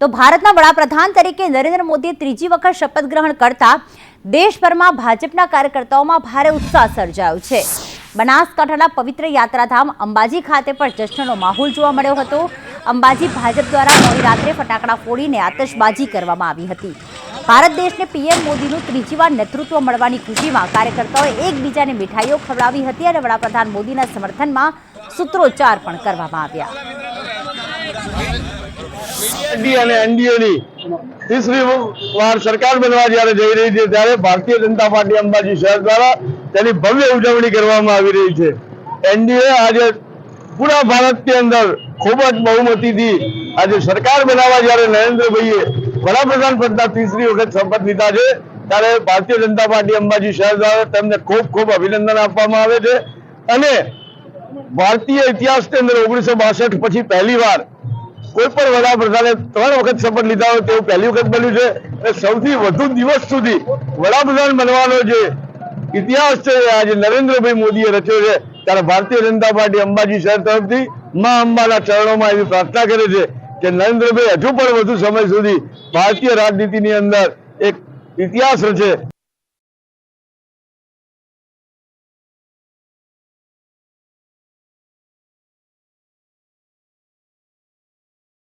તો ભારતના વડાપ્રધાન તરીકે નરેન્દ્ર મોદીએ ત્રીજી વખત શપથ ગ્રહણ કરતા દેશભરમાં ભાજપના કાર્યકર્તાઓમાં ભારે ઉત્સાહ સર્જાયો છે. બનાસકાંઠાના પવિત્ર યાત્રાધામ અંબાજી ખાતે પણ જશ્નનો માહોલ જોવા મળ્યો હતો. અંબાજી ભાજપ દ્વારા મોડી રાત્રે ફટાકડા ફોડીને આતશબાજી કરવામાં આવી હતી. ભારત દેશને પીએમ મોદીનું ત્રીજી વાર નેતૃત્વ મળવાની ખુશીમાં કાર્યકર્તાઓએ એકબીજાને મીઠાઈઓ ખવડાવી હતી અને વડાપ્રધાન મોદીના સમર્થનમાં સૂત્રોચ્ચાર પણ કરવામાં આવ્યા. ખૂબ જ બહુમતીથી આજે સરકાર બનાવવા જ્યારે નરેન્દ્રભાઈએ વડાપ્રધાન પદના ત્રીસરી વખત શપથ લીધા છે, ત્યારે ભારતીય જનતા પાર્ટી અંબાજી શહેર દ્વારા તેમને ખૂબ ખૂબ અભિનંદન આપવામાં આવે છે. અને ભારતીય ઇતિહાસની અંદર ઓગણીસો બાસઠ પછી પહેલી વાર કોઈ પણ વડાપ્રધાને ત્રણ વખત શપથ લીધા હોય તેવું પહેલી વખત બન્યું છે. અને સૌથી વધુ દિવસ સુધી વડાપ્રધાન બનવાનો જે ઇતિહાસ છે આજે નરેન્દ્રભાઈ મોદીએ રચ્યો છે. ત્યારે ભારતીય જનતા પાર્ટી અંબાજી શહેર તરફથી મા અંબાના ચરણોમાં એવી પ્રાર્થના કરે છે કે નરેન્દ્રભાઈ હજુ પણ વધુ સમય સુધી ભારતીય રાજનીતિની અંદર એક ઇતિહાસ રચે.